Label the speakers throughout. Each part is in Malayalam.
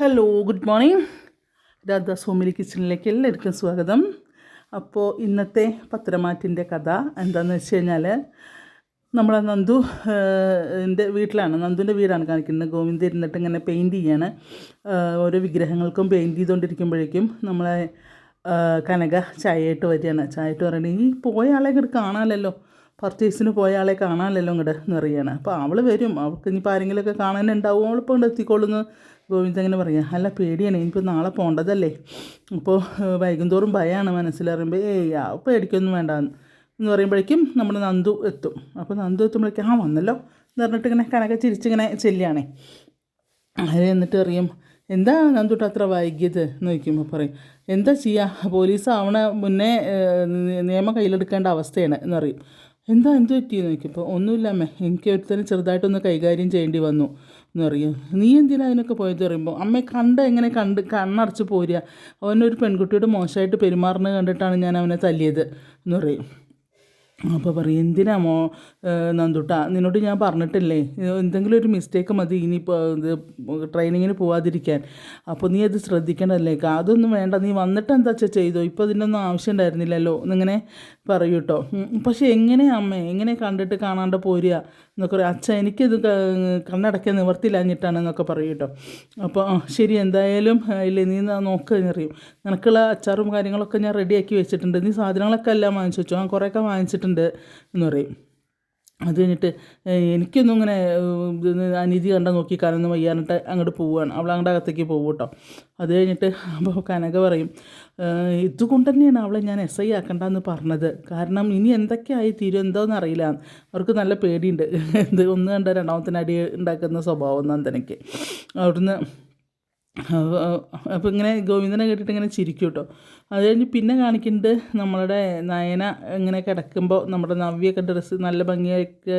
Speaker 1: ഹലോ ഗുഡ് മോർണിംഗ് രാധാ സോമിലി കിച്ചണിലേക്ക് എല്ലാവർക്കും സ്വാഗതം. അപ്പോൾ ഇന്നത്തെ പത്രമാറ്റിന്റെ കഥ എന്താണെന്ന് വെച്ച് കഴിഞ്ഞാൽ നമ്മളെ നന്ദു എന്റെ വീട്ടിലാണ്. നന്ദുവിന്റെ വീടാണ് കാണിക്കുന്നത്. ഗോവിന്ദ് ഇരുന്നിട്ട് ഇങ്ങനെ പെയിന്റ് ചെയ്യാണ്. ഓരോ വിഗ്രഹങ്ങൾക്കും പെയിന്റ് ചെയ്തുകൊണ്ടിരിക്കുമ്പോഴേക്കും നമ്മളെ കനക ചായയായിട്ട് വരികയാണ്. ചായയായിട്ട് പറയുന്നത് ഈ പോയ ആളെ ഇങ്ങോട്ട് കാണാമല്ലോ പർച്ചേസിന് പോയ ആളെ കാണാമല്ലോ ഇങ്ങോട്ട് എന്ന് പറയുകയാണ്. അപ്പോൾ അവൾ വരും. അവൾക്ക് ഇനിയിപ്പോൾ ആരെങ്കിലുമൊക്കെ കാണാനുണ്ടാവും. അവളിപ്പോൾ ഇങ്ങോട്ട് എത്തിക്കോളുന്നു ഗോവിന്ദ് അങ്ങനെ പറയാം അല്ല പേടിയാണ് ഇനിയിപ്പോൾ നാളെ പോകേണ്ടതല്ലേ അപ്പോൾ വൈകുന്തോറും ഭയമാണ് മനസ്സിലറിയുമ്പോൾ ഏയ് ആ പേടിക്കൊന്നും വേണ്ട എന്ന് പറയുമ്പോഴേക്കും നമ്മുടെ നന്ദു എത്തും. അപ്പോൾ നന്ദു എത്തുമ്പോഴേക്കും ആ വന്നല്ലോ എന്ന് പറഞ്ഞിട്ട് ഇങ്ങനെ കനക ചിരിച്ചിങ്ങനെ ചെല്ലുകയാണേ അത് എന്നിട്ട് അറിയും എന്താ നന്ദുട്ട് അത്ര വൈകിയത്? എന്ന് ചോദിക്കുമ്പോൾ പറയും എന്താ ചെയ്യുക പോലീസ് ആവണ മുന്നേ നിയമം കയ്യിലെടുക്കേണ്ട അവസ്ഥയാണ് എന്നറിയും എന്താ എന്ത് പറ്റിയെന്ന്? ചോദിക്കുമ്പോൾ ഒന്നുമില്ല അമ്മേ എനിക്ക് ഒരുത്തരം ചെറുതായിട്ടൊന്ന് കൈകാര്യം ചെയ്യേണ്ടി വന്നു. എന്ന് പറയും. നീ എന്തിനാ അതിനൊക്കെ പോയത് പറയുമ്പോൾ അമ്മയെ കണ്ട എങ്ങനെ കണ്ട് കണ്ണടച്ച് പോരുക. അവനൊരു പെൺകുട്ടിയോട് മോശമായിട്ട് പെരുമാറുന്നത് കണ്ടിട്ടാണ് ഞാൻ അവനെ തല്ലിയത് എന്ന് പറയും. അപ്പോൾ പറയും എന്തിനാ മോ നന്ദുട്ട നിന്നോട് ഞാൻ പറഞ്ഞിട്ടില്ലേ? എന്തെങ്കിലും ഒരു മിസ്റ്റേക്ക് മതി ഇനിയിപ്പോൾ ഇത് ട്രെയിനിങ്ങിന് പോവാതിരിക്കാൻ. അപ്പോൾ നീ അത് ശ്രദ്ധിക്കണമല്ലേ അതൊന്നും വേണ്ട നീ വന്നിട്ട് എന്താ വെച്ചാൽ ചെയ്തോ? ഇപ്പോൾ ഇതിനൊന്നും ആവശ്യം ഉണ്ടായിരുന്നില്ലല്ലോ? എന്നിങ്ങനെ പറയൂ കേട്ടോ പക്ഷെ എങ്ങനെയാ അമ്മേ? എങ്ങനെ കണ്ടിട്ട് കാണാണ്ട് പോരുക? എന്നൊക്കെ പറയും. അച്ഛ എനിക്കിത് കണ്ണടക്കാൻ നിവർത്തിയില്ലാഞ്ഞിട്ടാണ് എന്നൊക്കെ പറയും കേട്ടോ അപ്പോൾ ശരി എന്തായാലും ഇല്ലേ നീ നോക്കുക നോക്ക് എന്നറിയും. നിനക്കുള്ള അച്ചാറും കാര്യങ്ങളൊക്കെ ഞാൻ റെഡിയാക്കി വെച്ചിട്ടുണ്ട്. നീ സാധനങ്ങളൊക്കെ എല്ലാം വാങ്ങിച്ചു വെച്ചു? ആ കുറേയൊക്കെ വാങ്ങിച്ചിട്ടുണ്ട് എന്ന് പറയും. അത് കഴിഞ്ഞിട്ട് എനിക്കൊന്നും ഇങ്ങനെ അനീതി കണ്ട നോക്കി കാലൊന്നും വയ്യാനിട്ട് അങ്ങോട്ട് പോവുകയാണ് അവൾ അങ്ങോട്ട് അകത്തേക്ക് പോകും കേട്ടോ. അത് കഴിഞ്ഞിട്ട് അപ്പോൾ കനക പറയും ഇതുകൊണ്ട് തന്നെയാണ് അവളെ ഞാൻ എസ് ഐ ആക്കണ്ടെന്ന് പറഞ്ഞത്. കാരണം ഇനി എന്തൊക്കെയായി തീരും എന്തോന്ന് അറിയില്ല. അവർക്ക് നല്ല പേടിയുണ്ട്. എന്ത് ഒന്ന് കണ്ട രണ്ടാമത്തിന് അടി ഉണ്ടാക്കുന്ന സ്വഭാവം നന്ദനയ്ക്ക് അവിടുന്ന് അപ്പോൾ ഇങ്ങനെ ഗോവിന്ദനെ കേട്ടിട്ട് ഇങ്ങനെ ചിരിക്കും കേട്ടോ. അത് കഴിഞ്ഞ് പിന്നെ കാണിക്കുന്നത് നമ്മളുടെ നയന ഇങ്ങനെ കിടക്കുമ്പോൾ നമ്മുടെ നവ്യൊക്കെ ഡ്രസ്സ് നല്ല ഭംഗിയൊക്കെ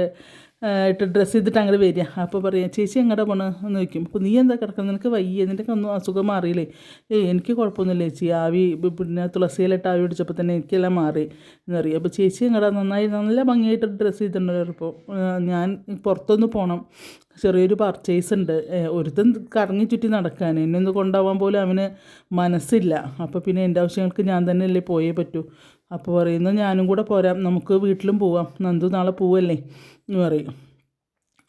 Speaker 1: ഇട്ട് ഡ്രസ്സ് ചെയ്തിട്ട് അങ്ങോട്ട് വരിക. അപ്പോൾ പറയാം ചേച്ചി എങ്ങടെ പോണ? എന്ന് ചോദിക്കും. അപ്പോൾ നീ എന്താ കിടക്കുന്നത് നിനക്ക് വയ്യ. നിന്റെ ഒന്നും അസുഖം മാറിയില്ലേ? ഏയ് എനിക്ക് കുഴപ്പമൊന്നുമില്ല ചേച്ചി. ആവി പിന്നെ തുളസിയിലിട്ട് ആവി പിടിച്ചപ്പോൾ തന്നെ എനിക്കെല്ലാം മാറി. എന്ന് പറയും. അപ്പോൾ ചേച്ചി എങ്ങടെ? നന്നായി നല്ല ഭംഗിയായിട്ട് ഡ്രസ്സ് ചെയ്തിട്ടുണ്ടല്ലോ ഇപ്പോൾ ഞാൻ പുറത്തൊന്ന് പോകണം ചെറിയൊരു പർച്ചേസ് ഉണ്ട്. ഒരുത്തും ഒരുത്തൻ കറങ്ങി ചുറ്റി നടക്കാൻ എന്നെ ഒന്ന് കൊണ്ടുപോകാൻ പോലും അവന് മനസ്സില്ല. അപ്പോൾ പിന്നെ എന്റെ ആവശ്യങ്ങൾക്ക് ഞാൻ തന്നെ അല്ലേ പോയേ പറ്റൂ. അപ്പോൾ പറയുന്നത് ഞാനും കൂടെ പോരാം. നമുക്ക് വീട്ടിലും പോവാം. നന്ദു നാളെ പോവല്ലേ? എന്ന് പറയും.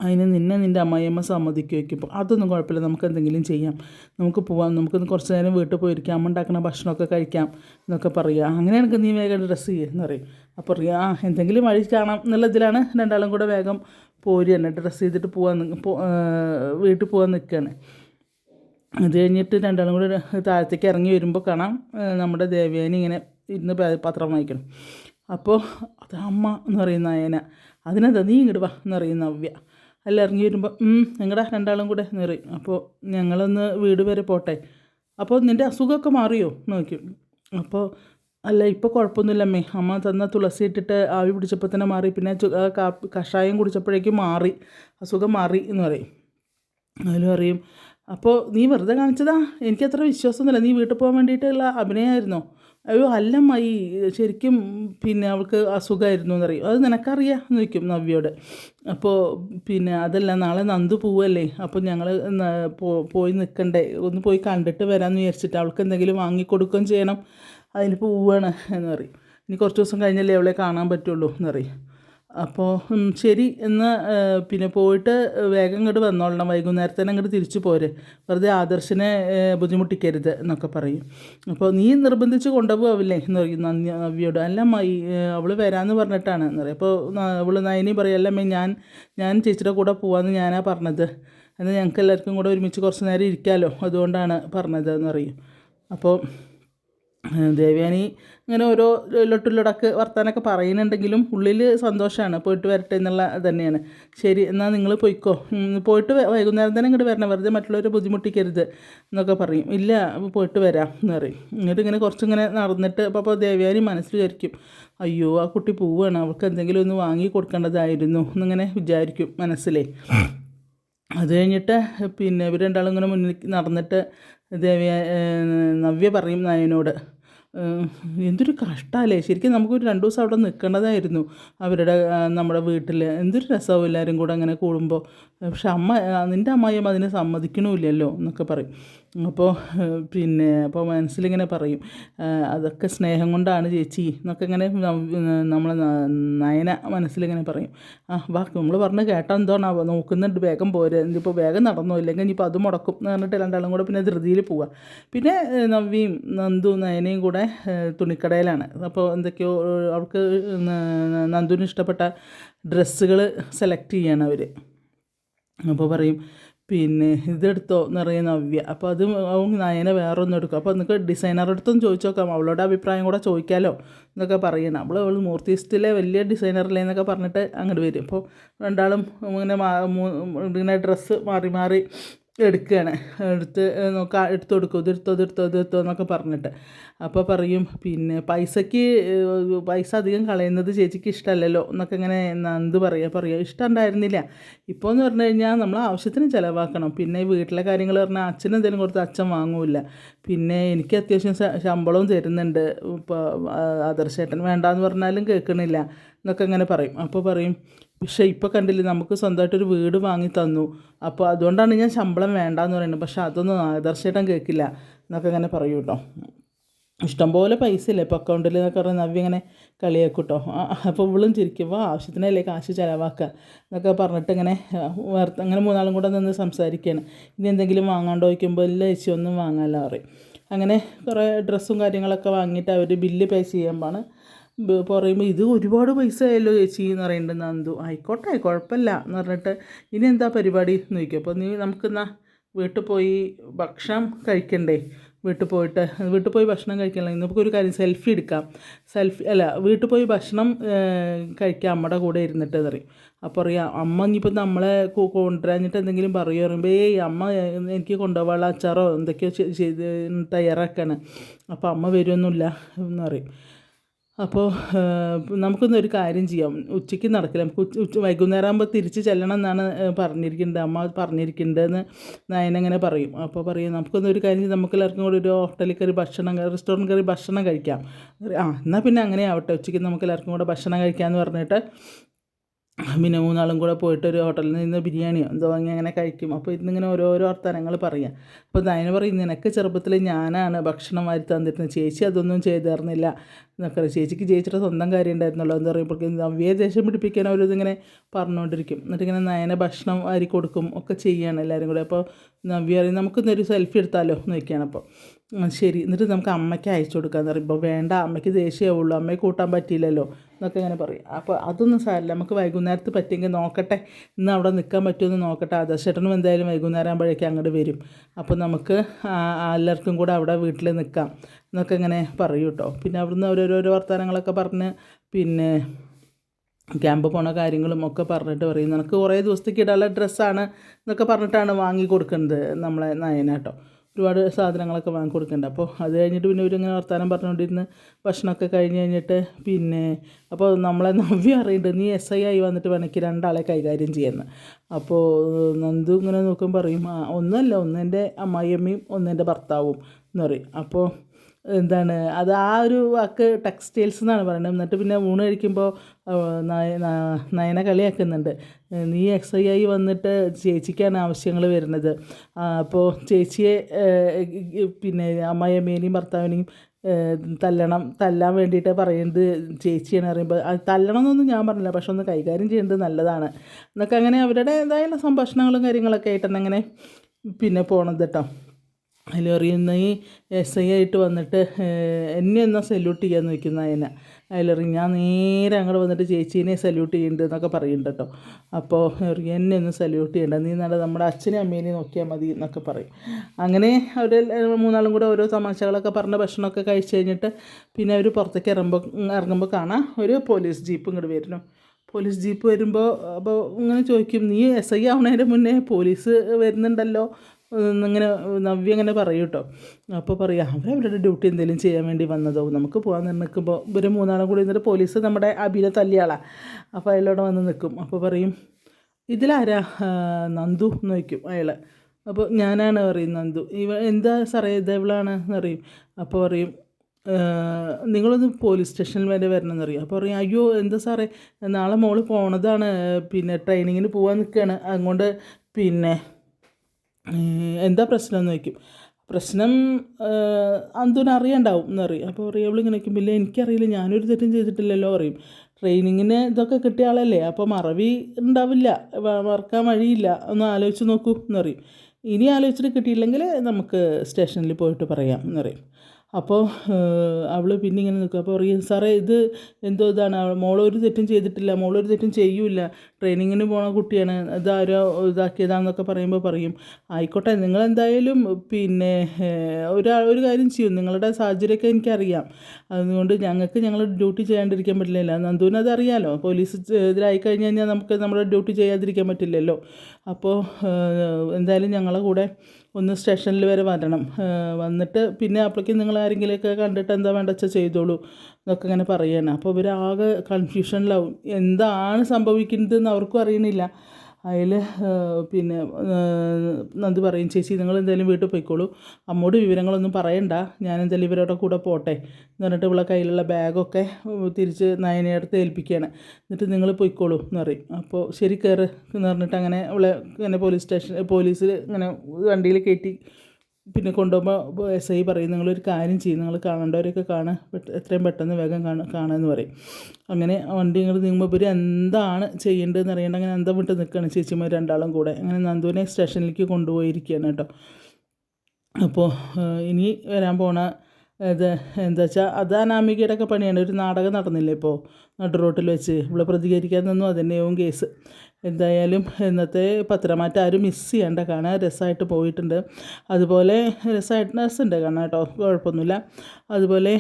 Speaker 1: അതിന് നിന്നെ നിന്റെ അമ്മയമ്മ സമ്മതിക്കുക വയ്ക്കുമ്പോൾ അതൊന്നും കുഴപ്പമില്ല. നമുക്ക് എന്തെങ്കിലും ചെയ്യാം. നമുക്ക് പോവാം. നമുക്കൊന്ന് കുറച്ച് നേരം വീട്ടിൽ പോയിരിക്കാം. അമ്മ ഉണ്ടാക്കുന്ന ഭക്ഷണമൊക്കെ കഴിക്കാം എന്നൊക്കെ പറയുക. അങ്ങനെയാണെങ്കിൽ നീ വേഗം ഡ്രസ്സ് ചെയ്യുക എന്ന് പറയും. അപ്പോൾ പറയാം ആ എന്തെങ്കിലും വഴി കാണാം എന്നുള്ളതിലാണ് രണ്ടാളും കൂടെ വേഗം പോരി തന്നെ. ഡ്രസ്സ് ചെയ്തിട്ട് പോകാൻ വീട്ടിൽ പോകാൻ നിൽക്കുകയാണ് അത് കഴിഞ്ഞിട്ട് രണ്ടാളും കൂടെ താഴത്തേക്ക് ഇറങ്ങി വരുമ്പോൾ കാണാം നമ്മുടെ ദേവയാനി ഇങ്ങനെ ഇരുന്ന് പത്രം വായിക്കണം. അപ്പോൾ അത് അമ്മ എന്ന് പറയുന്ന അയന അതിനെന്താ നീ ഇങ്ങോട്ട് വാ എന്ന് പറയുന്ന നവ്യ അല്ല ഇറങ്ങി വരുമ്പോൾ നിങ്ങളുടെ രണ്ടാളും കൂടെ എന്ന് പറയും. അപ്പോൾ ഞങ്ങളൊന്ന് വീട് വരെ പോട്ടെ. അപ്പോൾ നിന്റെ അസുഖമൊക്കെ മാറിയോ? നോക്കി. അപ്പോൾ അല്ല ഇപ്പോൾ കുഴപ്പമൊന്നുമില്ല അമ്മേ. അമ്മ തന്ന തുളസി ഇട്ടിട്ട് ആവി പിടിച്ചപ്പോൾ തന്നെ മാറി. പിന്നെ കഷായം കുടിച്ചപ്പോഴേക്കും മാറി. അസുഖം മാറി എന്ന് പറയും. അതിൽ പറയും അപ്പോൾ നീ വെറുതെ കാണിച്ചതാ? എനിക്കത്ര വിശ്വാസമൊന്നുമില്ല. നീ വീട്ടിൽ പോകാൻ വേണ്ടിയിട്ടുള്ള അഭിനയമായിരുന്നോ അയ്യോ അല്ലമ്മായി. ശരിക്കും പിന്നെ അവൾക്ക് അസുഖമായിരുന്നു എന്നറിയും? അത് നിനക്കറിയാം എന്ന് ചോദിക്കും നവ്യോട്. അപ്പോൾ പിന്നെ അതല്ല നാളെ നന്ദു പോവല്ലേ? അപ്പോൾ ഞങ്ങൾ പോയി നിൽക്കണ്ടേ? ഒന്ന് പോയി കണ്ടിട്ട് വരാമെന്ന് വിചാരിച്ചിട്ട് അവൾക്ക് എന്തെങ്കിലും വാങ്ങിക്കൊടുക്കുകയും ചെയ്യണം. അതിന് പോവുകയാണ് എന്ന് പറയും. ഇനി കുറച്ച് ദിവസം കഴിഞ്ഞല്ലേ അവളെ കാണാൻ പറ്റുള്ളൂ എന്നറിയും അപ്പോൾ ശരി എന്ന് പിന്നെ പോയിട്ട് വേഗം ഇങ്ങോട്ട് വന്നോളണം. വൈകുന്നേരത്തേനെ അങ്ങോട്ട് തിരിച്ചു പോരെ. വെറുതെ ആദർശിനെ ബുദ്ധിമുട്ടിക്കരുത് എന്നൊക്കെ പറയും. അപ്പോൾ നീ നിർബന്ധിച്ച് കൊണ്ടുപോകില്ലേ എന്ന് പറയും നന്ദി നവ്യോട്. അല്ല മൈ അവൾ വരാമെന്ന് പറഞ്ഞിട്ടാണ് എന്ന് പറയും. അപ്പോൾ അവൾ നയനി പറയും അല്ല അമ്മേ ഞാൻ ഞാൻ ചേച്ചിയുടെ കൂടെ പോവാമെന്ന് ഞാനാ പറഞ്ഞത്. എന്നാൽ ഞങ്ങൾക്ക് എല്ലാവർക്കും കൂടെ ഒരുമിച്ച് കുറച്ച് നേരം ഇരിക്കാമല്ലോ അതുകൊണ്ടാണ് പറഞ്ഞത് എന്ന് പറയും. അപ്പോൾ ദേവയാനി ഇങ്ങനെ ഓരോ ലൊട്ടുലൊടക്ക് വർത്താനൊക്കെ പറയുന്നുണ്ടെങ്കിലും ഉള്ളിൽ സന്തോഷമാണ് പോയിട്ട് വരട്ടെ എന്നുള്ള തന്നെയാണ്. ശരി എന്നാൽ നിങ്ങൾ പോയിക്കോ. പോയിട്ട് വൈകുന്നേരം തന്നെ ഇങ്ങോട്ട് വരണം. വെറുതെ മറ്റുള്ളവരെ ബുദ്ധിമുട്ടിക്കരുത് എന്നൊക്കെ പറയും. ഇല്ല പോയിട്ട് വരാം എന്ന് പറയും. എന്നിട്ട് ഇങ്ങനെ കുറച്ചിങ്ങനെ നടന്നിട്ട് അപ്പോൾ അപ്പോൾ ദേവയാനി മനസ്സിൽ വിചാരിക്കും അയ്യോ ആ കുട്ടി പോവുകയാണ് അവൾക്ക് എന്തെങ്കിലും ഒന്ന് വാങ്ങി കൊടുക്കേണ്ടതായിരുന്നു എന്നിങ്ങനെ വിചാരിക്കും മനസ്സിലേ. അത് കഴിഞ്ഞിട്ട് പിന്നെ ഇവർ രണ്ടാളും ഇങ്ങനെ മുന്നിൽ നടന്നിട്ട് ദേവിയ നവ്യ പറയും നയനോട് എന്തൊരു കഷ്ടമല്ലേ ശരിക്കും നമുക്കൊരു രണ്ട് ദിവസം അവിടെ നിൽക്കേണ്ടതായിരുന്നു അവരുടെ നമ്മുടെ വീട്ടിൽ എന്തൊരു രസമാവും എല്ലാവരും കൂടെ അങ്ങനെ കൂടുമ്പോൾ പക്ഷെ അമ്മ നിന്റെ അമ്മായിയമ്മ അതിനെ സമ്മതിക്കണമില്ലല്ലോ എന്നൊക്കെ പറയും. അപ്പോൾ പിന്നെ അപ്പോൾ മനസ്സിലിങ്ങനെ പറയും അതൊക്കെ സ്നേഹം കൊണ്ടാണ് ചേച്ചി എന്നൊക്കെ ഇങ്ങനെ നമ്മൾ നയന മനസ്സിലിങ്ങനെ പറയും. ആ ബാക്കി നമ്മൾ പറഞ്ഞ് കേട്ടാൽ എന്തോണാവോ നോക്കുന്നുണ്ട് വേഗം പോരെ ഇപ്പോൾ വേഗം നടന്നു ഇല്ലെങ്കിൽ ഇനിയിപ്പോൾ അത് മുടക്കും എന്ന് പറഞ്ഞിട്ട് രണ്ടാളും കൂടെ പിന്നെ ധൃതിയിൽ പോവുക പിന്നെ ഏ, നവ്യയും നന്ദു നയനയും കൂടെ തുണിക്കടയിലാണ്. അപ്പോൾ എന്തൊക്കെയോ അവൾക്ക് നന്ദുവിന് ഇഷ്ടപ്പെട്ട ഡ്രസ്സുകൾ സെലക്ട് ചെയ്യാണ് അവർ അപ്പോൾ പറയും പിന്നെ ഇതെടുത്തോ എന്ന് പറയുന്ന നവ്യ. അപ്പോൾ അത് നയന വേറെ ഒന്നും എടുക്കും. അപ്പോൾ നിങ്ങൾക്ക് ഡിസൈനറുടെ അടുത്തും ചോദിച്ചു നോക്കാം അവളുടെ അഭിപ്രായം കൂടെ ചോദിക്കാമല്ലോ എന്നൊക്കെ പറയണം. അവൾ അവൾ മൂർത്തിസ്റ്റിലെ വലിയ ഡിസൈനറല്ലേ എന്നൊക്കെ പറഞ്ഞിട്ട് അങ്ങോട്ട് വരും. അപ്പോൾ രണ്ടാളും ഇങ്ങനെ ഇങ്ങനെ ഡ്രസ്സ് മാറി മാറി എടുക്കുകയാണ്. എടുത്ത് നോക്ക എടുത്ത് കൊടുക്കും. ഇതെടുത്തോ ഇത് എടുത്തോ എന്നൊക്കെ പറഞ്ഞിട്ട്. അപ്പോൾ പറയും പിന്നെ പൈസയ്ക്ക് പൈസ അധികം കളയുന്നത് ചേച്ചിക്ക് ഇഷ്ടമല്ലല്ലോ എന്നൊക്കെ ഇങ്ങനെ നന്ദു പറയുക പറയുക. ഇഷ്ടം ഉണ്ടായിരുന്നില്ല. ഇപ്പോൾ എന്ന് പറഞ്ഞു കഴിഞ്ഞാൽ നമ്മൾ ആവശ്യത്തിന് ചിലവാക്കണം. പിന്നെ വീട്ടിലെ കാര്യങ്ങൾ പറഞ്ഞാൽ അച്ഛന് എന്തെങ്കിലും കൊടുത്ത് അച്ഛൻ വാങ്ങൂല. പിന്നെ എനിക്ക് അത്യാവശ്യം ശമ്പളവും തരുന്നുണ്ട്. ഇപ്പോൾ ആദർശേട്ടൻ വേണ്ടാന്ന് പറഞ്ഞാലും കേൾക്കണില്ല എന്നൊക്കെ ഇങ്ങനെ പറയും. അപ്പോൾ പറയും പക്ഷേ ഇപ്പോൾ കണ്ടില്ലേ നമുക്ക് സ്വന്തമായിട്ടൊരു വീട് വാങ്ങി തന്നു. അപ്പോൾ അതുകൊണ്ടാണ് ഞാൻ ശമ്പളം വേണ്ടാന്ന് പറയുന്നത്. പക്ഷേ അതൊന്നും ആദർശേട്ടൻ കേൾക്കില്ല എന്നൊക്കെ ഇങ്ങനെ പറയൂ കേട്ടോ ഇഷ്ടംപോലെ പൈസ ഇല്ലേ ഇപ്പോൾ അക്കൗണ്ടിൽ എന്നൊക്കെ പറഞ്ഞാൽ നവ്യ ഇങ്ങനെ കളിയാക്കും കേട്ടോ അപ്പോൾ ഇവളും ചിരിക്കുമ്പോൾ ആവശ്യത്തിനല്ലേ കാശ് ചിലവാക്കുക എന്നൊക്കെ പറഞ്ഞിട്ട് ഇങ്ങനെ വേർത്ത് അങ്ങനെ മൂന്നാളും കൂടെ നിന്ന് സംസാരിക്കുകയാണ് ഇനി എന്തെങ്കിലും വാങ്ങാണ്ട്? ചോദിക്കുമ്പോൾ ഇല്ല ചേച്ചി ഒന്നും വാങ്ങാമല്ലോ പറയും. അങ്ങനെ കുറേ ഡ്രസ്സും കാര്യങ്ങളൊക്കെ വാങ്ങിയിട്ട് അവർ ബില്ല് പേ ചെയ്യുമ്പോഴാണ് പറയുമ്പോൾ ഇത് ഒരുപാട് പൈസ ആയല്ലോ ചേച്ചി എന്ന് പറയുന്നുണ്ട് നന്ദു. ആയിക്കോട്ടെ കുഴപ്പമില്ല എന്ന് പറഞ്ഞിട്ട് ഇനി എന്താ പരിപാടി എന്ന് ചോദിക്കും. അപ്പോൾ നീ നമുക്കെന്നാ വീട്ടിൽ പോയി ഭക്ഷണം കഴിക്കണ്ടേ? വീട്ടിൽ പോയിട്ട് വീട്ടിൽ പോയി ഭക്ഷണം കഴിക്കണല്ലോ നമുക്കൊരു കാര്യം സെൽഫി എടുക്കാം. സെൽഫി അല്ല വീട്ടിൽ പോയി ഭക്ഷണം കഴിക്കാം അമ്മയുടെ കൂടെ ഇരുന്നിട്ട് പറയും. അപ്പോൾ അറിയാം അമ്മ ഇനിയിപ്പോൾ നമ്മളെ കൊണ്ടുവരാഞ്ഞിട്ട് എന്തെങ്കിലും പറയുമോ പറയുമ്പോൾ ഏയ് അമ്മ എനിക്ക് കൊണ്ടുപോകാനുള്ള അച്ചാറോ എന്തൊക്കെയോ ചെയ്ത് തയ്യാറാക്കാണ്. അപ്പോൾ അമ്മ വരുമൊന്നുമില്ല എന്ന് പറയും. അപ്പോൾ നമുക്കൊന്നൊരു കാര്യം ചെയ്യാം. ഉച്ചയ്ക്ക് നടക്കില്ല. നമുക്ക് ഉച്ച വൈകുന്നേരം ആകുമ്പോൾ തിരിച്ച് ചെല്ലണം എന്നാണ് പറഞ്ഞിരിക്കുന്നത് അമ്മ പറഞ്ഞിരിക്കുന്നതെന്ന് നയനങ്ങനെ പറയും. അപ്പോൾ പറയും നമുക്കൊന്നൊരു കാര്യം ചെയ്യാം നമുക്ക് എല്ലാവർക്കും കൂടി ഒരു ഹോട്ടലിൽ കയറി ഭക്ഷണം റെസ്റ്റോറന്റ് കയറി ഭക്ഷണം കഴിക്കാം. ആ എന്നാൽ പിന്നെ അങ്ങനെ ആവട്ടെ. ഉച്ചയ്ക്ക് നമുക്ക് എല്ലാവർക്കും കൂടെ ഭക്ഷണം കഴിക്കാമെന്ന് പറഞ്ഞിട്ട് പിന്നെ മൂന്നാളും കൂടെ പോയിട്ട് ഒരു ഹോട്ടലിൽ നിന്ന് ബിരിയാണിയോ എന്തോ വാങ്ങി അങ്ങനെ കഴിക്കും. അപ്പോൾ ഇന്നിങ്ങനെ ഓരോരോ വർത്തമാനങ്ങൾ പറയാം. അപ്പോൾ നയന പറയും നിനക്ക് ചെറുപ്പത്തിൽ ഞാനാണ് ഭക്ഷണം വാരി തന്നിരുന്നത്. ചേച്ചി അതൊന്നും ചെയ്തു തരുന്നില്ല എന്നൊക്കെ. ചേച്ചിക്ക് ചേച്ചിയുടെ സ്വന്തം കാര്യം ഉണ്ടായിരുന്നല്ലോ. എന്ന് പറയുമ്പോഴേക്കും അവയെ ദേഷ്യം പിടിപ്പിക്കാൻ അവരിതിങ്ങനെ പറഞ്ഞുകൊണ്ടിരിക്കും. എന്നിട്ട് ഇങ്ങനെ നയന ഭക്ഷണം വാരി കൊടുക്കും ഒക്കെ ചെയ്യാണ് എല്ലാവരും കൂടെ. അപ്പോൾ നവ്യ പറയും നമുക്കിന്നൊരു സെൽഫി എടുത്താലോ? എന്ന് വയ്ക്കുകയാണ് അപ്പോൾ ശരി. എന്നിട്ട് നമുക്ക് അമ്മയ്ക്ക് അയച്ചു കൊടുക്കാന്ന് പറയുമ്പോൾ വേണ്ട അമ്മയ്ക്ക് ദേഷ്യമാവുള്ളൂ അമ്മയെ കൂട്ടാൻ പറ്റിയില്ലല്ലോ എന്നൊക്കെ ഇങ്ങനെ പറയും. അപ്പോൾ അതൊന്നും സാരമില്ല നമുക്ക് വൈകുന്നേരത്ത് പറ്റിയെങ്കിൽ നോക്കട്ടെ. ഇന്ന് അവിടെ നിൽക്കാൻ പറ്റുമെന്ന് നോക്കട്ടെ. ആദർശേട്ടനും എന്തായാലും വൈകുന്നേരം ആകുമ്പോഴേക്കും അങ്ങോട്ട് വരും. അപ്പോൾ നമുക്ക് എല്ലാവർക്കും കൂടെ അവിടെ വീട്ടിൽ നിൽക്കാം എന്നൊക്കെ ഇങ്ങനെ പറയും കേട്ടോ. പിന്നെ അവിടുന്ന് ഓരോരോ വർത്തമാനങ്ങളൊക്കെ പറഞ്ഞ് പിന്നെ ക്യാമ്പ് പോണ കാര്യങ്ങളും ഒക്കെ പറഞ്ഞിട്ട് പറയും. നിനക്ക് കുറേ ദിവസത്തേക്ക് ഇടാനുള്ള ഡ്രസ്സാണ് എന്നൊക്കെ പറഞ്ഞിട്ടാണ് വാങ്ങി കൊടുക്കുന്നത് നമ്മളെ നയന കേട്ടോ. ഒരുപാട് സാധനങ്ങളൊക്കെ വാങ്ങി കൊടുക്കുന്നുണ്ട് അപ്പോൾ അത് കഴിഞ്ഞിട്ട് പിന്നെ ഇവരിങ്ങനെ വർത്തമാനം പറഞ്ഞുകൊണ്ടിരുന്ന് ഭക്ഷണമൊക്കെ കഴിഞ്ഞ് കഴിഞ്ഞിട്ട് പിന്നെ അപ്പോൾ നമ്മളെ നവ്യ അറിയുന്നുണ്ട് നീ എസ് ഐ ആയി വന്നിട്ട് വേണമെങ്കിൽ രണ്ടാളെ കൈകാര്യം ചെയ്യുന്നത് അപ്പോൾ നന്ദു ഇങ്ങനെ നോക്കുമ്പോൾ പറയും ഒന്നല്ല ഒന്ന് എന്റെ അമ്മായിയമ്മയും ഒന്ന് എന്റെ ഭർത്താവും എന്ന് പറയും. അപ്പോൾ എന്താണ് അത് ആ ഒരു വാക്ക് ടെക്സ്റ്റൈൽസ് എന്നാണ് പറയുന്നത്. എന്നിട്ട് പിന്നെ ഊണ് കഴിക്കുമ്പോൾ നയന കളിയാക്കുന്നുണ്ട്. നീ എക്സ് ഐ ആയി വന്നിട്ട് ചേച്ചിക്കാണ് ആവശ്യങ്ങൾ വരുന്നത്. അപ്പോൾ ചേച്ചിയെ പിന്നെ അമ്മായിയമ്മേനെയും ഭർത്താവിനെയും തല്ലണം തല്ലാൻ വേണ്ടിയിട്ട് പറയുന്നത് ചേച്ചിയാണ് പറയുമ്പോൾ തല്ലണം എന്നൊന്നും ഞാൻ പറഞ്ഞില്ല പക്ഷെ ഒന്ന് കൈകാര്യം ചെയ്യേണ്ടത് നല്ലതാണ്. എന്നൊക്കെ അങ്ങനെ അവരുടെ ഇതായുള്ള സംഭാഷണങ്ങളും കാര്യങ്ങളൊക്കെ ആയിട്ട് അങ്ങനെ പിന്നെ പോണത് കേട്ടോ അതിൽ അറിയുന്ന ഈ എസ് ഐ ആയിട്ട് വന്നിട്ട് എന്നെ എന്നാൽ സല്യൂട്ട് ചെയ്യാൻ നിൽക്കുന്ന അതിനെ അതിലറിയും ഞാൻ നേരെ അങ്ങോട്ട് വന്നിട്ട് ചേച്ചീനെ സല്യൂട്ട് ചെയ്യുന്നുണ്ട് എന്നൊക്കെ പറയുന്നുണ്ട് കേട്ടോ. അപ്പോൾ പറയും എന്നെ ഒന്ന് സല്യൂട്ട് ചെയ്യണ്ട നീ നല്ല നമ്മുടെ അച്ഛനെ അമ്മേനെയും നോക്കിയാൽ മതി എന്നൊക്കെ പറയും. അങ്ങനെ അവർ മൂന്നാളും കൂടെ ഓരോ തമാശകളൊക്കെ പറഞ്ഞ ഭക്ഷണമൊക്കെ കഴിച്ച് കഴിഞ്ഞിട്ട് പിന്നെ അവർ പുറത്തേക്ക് ഇറങ്ങുമ്പോൾ ഇറങ്ങുമ്പോൾ കാണാം ഒരു പോലീസ് ജീപ്പ് ഇങ്ങോട്ട് വരുന്നു. പോലീസ് ജീപ്പ് വരുമ്പോൾ അപ്പോൾ ഇങ്ങനെ ചോദിക്കും നീ എസ് ഐ ആവണതിന്റെ മുന്നേ പോലീസ് വരുന്നുണ്ടല്ലോ? എന്നിങ്ങനെ നവ്യ ഇങ്ങനെ പറയും കേട്ടോ അപ്പോൾ പറയാം അവരവരുടെ ഡ്യൂട്ടി എന്തെങ്കിലും ചെയ്യാൻ വേണ്ടി വന്നതോ? നമുക്ക് പോകാൻ നിൽക്കുമ്പോൾ ഇവർ മൂന്നാളും കൂടി എന്നിട്ട് പോലീസ് നമ്മുടെ അബിനെ തല്ലിയാളാണ് അപ്പോൾ അയാളോടെ വന്ന് നിൽക്കും. അപ്പോൾ പറയും ഇതിലാരാ? നന്ദു എന്ന് വയ്ക്കും അയാൾ അപ്പോൾ ഞാനാണ് പറയും നന്ദു ഇവ എന്താ സാറേ ഇത് എവളാണ്? എന്ന് പറയും. അപ്പോൾ പറയും നിങ്ങളൊന്ന് പോലീസ് സ്റ്റേഷനിൽ വരെ വരണം എന്നറിയും അപ്പോൾ പറയും അയ്യോ എന്താ സാറേ നാളെ മോൾ പോണതാണ് പിന്നെ ട്രെയിനിങ്ങിന് പോകാൻ നിൽക്കുകയാണ് അതുകൊണ്ട് പിന്നെ എന്താ പ്രശ്നം എന്ന് ചോദിക്കും. പ്രശ്നം അന്തുവിന് അറിയണ്ടാവും എന്നറിയും അപ്പോൾ പറയും ഇങ്ങനെ നിൽക്കും ഇല്ല എനിക്കറിയില്ല ഞാനൊരു തെറ്റും ചെയ്തിട്ടില്ലല്ലോ പറയും. ട്രെയിനിങ്ങിന് ഇതൊക്കെ കിട്ടിയ ആളല്ലേ അപ്പോൾ മറവി ഉണ്ടാവില്ല മറക്കാൻ വഴിയില്ല ഒന്ന് ആലോചിച്ച് നോക്കൂ എന്നറിയും ഇനി ആലോചിച്ചിട്ട് കിട്ടിയില്ലെങ്കിൽ നമുക്ക് സ്റ്റേഷനിൽ പോയിട്ട് പറയാം എന്നറിയും അപ്പോൾ അവൾ പിന്നെ ഇങ്ങനെ നിൽക്കും. അപ്പോൾ പറയും സാറേ ഇത് എന്തോ ഇതാണ്? മോളൊരു തെറ്റും ചെയ്തിട്ടില്ല മോളൊരു തെറ്റും ചെയ്യൂല. ട്രെയിനിങ്ങിന് പോണ കുട്ടിയാണ്. ഇതാരോ ഇതാക്കിയതാണെന്നൊക്കെ പറയുമ്പോൾ പറയും. ആയിക്കോട്ടെ നിങ്ങൾ എന്തായാലും പിന്നെ ഒരാൾ ഒരാ കാര്യം ചെയ്യും. നിങ്ങളുടെ സാഹചര്യമൊക്കെ എനിക്കറിയാം. അതുകൊണ്ട് ഞങ്ങൾക്ക് ഞങ്ങൾ ഡ്യൂട്ടി ചെയ്യാണ്ടിരിക്കാൻ പറ്റില്ലല്ലോ. നന്ദുവിന് അതറിയാലോ. പോലീസ് ഇതിലായി കഴിഞ്ഞ് കഴിഞ്ഞാൽ നമുക്ക് നമ്മുടെ ഡ്യൂട്ടി ചെയ്യാതിരിക്കാൻ പറ്റില്ലല്ലോ. അപ്പോൾ എന്തായാലും ഞങ്ങളെ കൂടെ ഒന്ന് സ്റ്റേഷനിൽ വരെ വരണം. വന്നിട്ട് പിന്നെ അപ്പോഴേക്കും നിങ്ങൾ ആരെങ്കിലുമൊക്കെ കണ്ടിട്ട് എന്താ വേണ്ട വെച്ചാൽ ചെയ്തോളൂ. എന്നൊക്കെ ഇങ്ങനെ പറയുകയാണ് അപ്പോൾ ഇവരാകെ കൺഫ്യൂഷനിലാവും എന്താണ് സംഭവിക്കുന്നതെന്ന് അവർക്കും അറിയണില്ല. അതിൽ പിന്നെ നന്ദി പറയും ചേച്ചി നിങ്ങൾ എന്തായാലും വീട്ടിൽ പോയിക്കോളൂ. അമ്മോട് വിവരങ്ങളൊന്നും പറയണ്ട. ഞാൻ എന്തായാലും ഇവരുടെ കൂടെ പോട്ടെ. എന്ന് പറഞ്ഞിട്ട് ഇവളെ കയ്യിലുള്ള ബാഗൊക്കെ തിരിച്ച് നയനയടുത്ത് ഏൽപ്പിക്കുകയാണ്. എന്നിട്ട് നിങ്ങൾ പോയിക്കോളൂ എന്ന് പറയും. അപ്പോൾ ശരി കയറ് എന്ന് പറഞ്ഞിട്ട് അങ്ങനെ അവളെ ഇങ്ങനെ പോലീസ് സ്റ്റേഷൻ പോലീസിൽ ഇങ്ങനെ വണ്ടിയിൽ കയറ്റി പിന്നെ കൊണ്ടുപോകുമ്പോൾ എസ് ഐ പറയും നിങ്ങളൊരു കാര്യം ചെയ്യും നിങ്ങൾ കാണേണ്ടവരൊക്കെ കാണുക എത്രയും പെട്ടെന്ന് വേഗം കാണുക കാണുമെന്ന് പറയും. അങ്ങനെ വണ്ടി നിങ്ങൾ നീങ്ങുമ്പോൾ ഇവർ എന്താണ് ചെയ്യേണ്ടതെന്ന് അറിയേണ്ട അങ്ങനെ അന്തം വിട്ട് നിൽക്കുകയാണ് ചേച്ചിമാർ രണ്ടാളും കൂടെ. അങ്ങനെ നന്ദുവിനെ സ്റ്റേഷനിലേക്ക് കൊണ്ടുപോയിരിക്കുകയാണ് കേട്ടോ. അപ്പോൾ ഇനി വരാൻ പോണ ഇത് എന്താ വെച്ചാൽ അത് അനാമികയുടെ ഒക്കെ പണിയാണ്. ഒരു നാടകം നടന്നില്ലേ ഇപ്പോൾ നടുറോട്ടിൽ വെച്ച്. ഇവിടെ പ്രതികരിക്കാൻ നിന്നു അതന്നെയാവും കേസ്. എന്തായാലും ഇന്നത്തെ പത്രമാറ്റം ആരും മിസ് ചെയ്യേണ്ട. കാണാൻ രസമായിട്ട് പോയിട്ടുണ്ട്. അതുപോലെ രസമായിട്ട് രസമുണ്ട് കാണാൻ കേട്ടോ കുഴപ്പമൊന്നുമില്ല. അതുപോലെ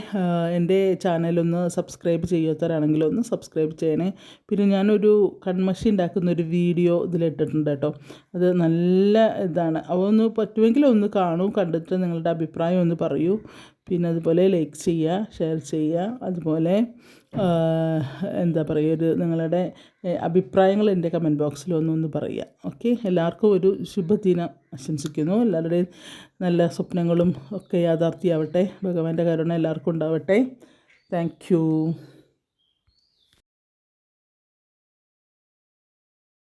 Speaker 1: എന്റെ ചാനലൊന്ന് സബ്സ്ക്രൈബ് ചെയ്യാത്തവരാണെങ്കിൽ ഒന്ന് സബ്സ്ക്രൈബ് ചെയ്യണേ. പിന്നെ ഞാനൊരു കൺമഷി ഉണ്ടാക്കുന്ന ഒരു വീഡിയോ ഇതിലിട്ടിട്ടുണ്ട് കേട്ടോ അത് നല്ല ഇതാണ്. അതൊന്ന് പറ്റുമെങ്കിൽ ഒന്ന് കാണൂ കണ്ടിട്ട് നിങ്ങളുടെ അഭിപ്രായം ഒന്ന് പറയൂ. പിന്നെ അതുപോലെ ലൈക്ക് ചെയ്യുക ഷെയർ ചെയ്യുക അതുപോലെ എന്താ പറയുക ഒരു നിങ്ങളുടെ അഭിപ്രായങ്ങൾ എന്റെ കമന്റ് ബോക്സിൽ ഒന്നൊന്ന് പറയുക. ഓക്കെ എല്ലാവർക്കും ഒരു ശുഭദിനം ആശംസിക്കുന്നു. എല്ലാവരുടെയും നല്ല സ്വപ്നങ്ങളും ഒക്കെ യാഥാർത്ഥ്യമാവട്ടെ ഭഗവാന്റെ കരുണ എല്ലാവർക്കും ഉണ്ടാവട്ടെ. താങ്ക്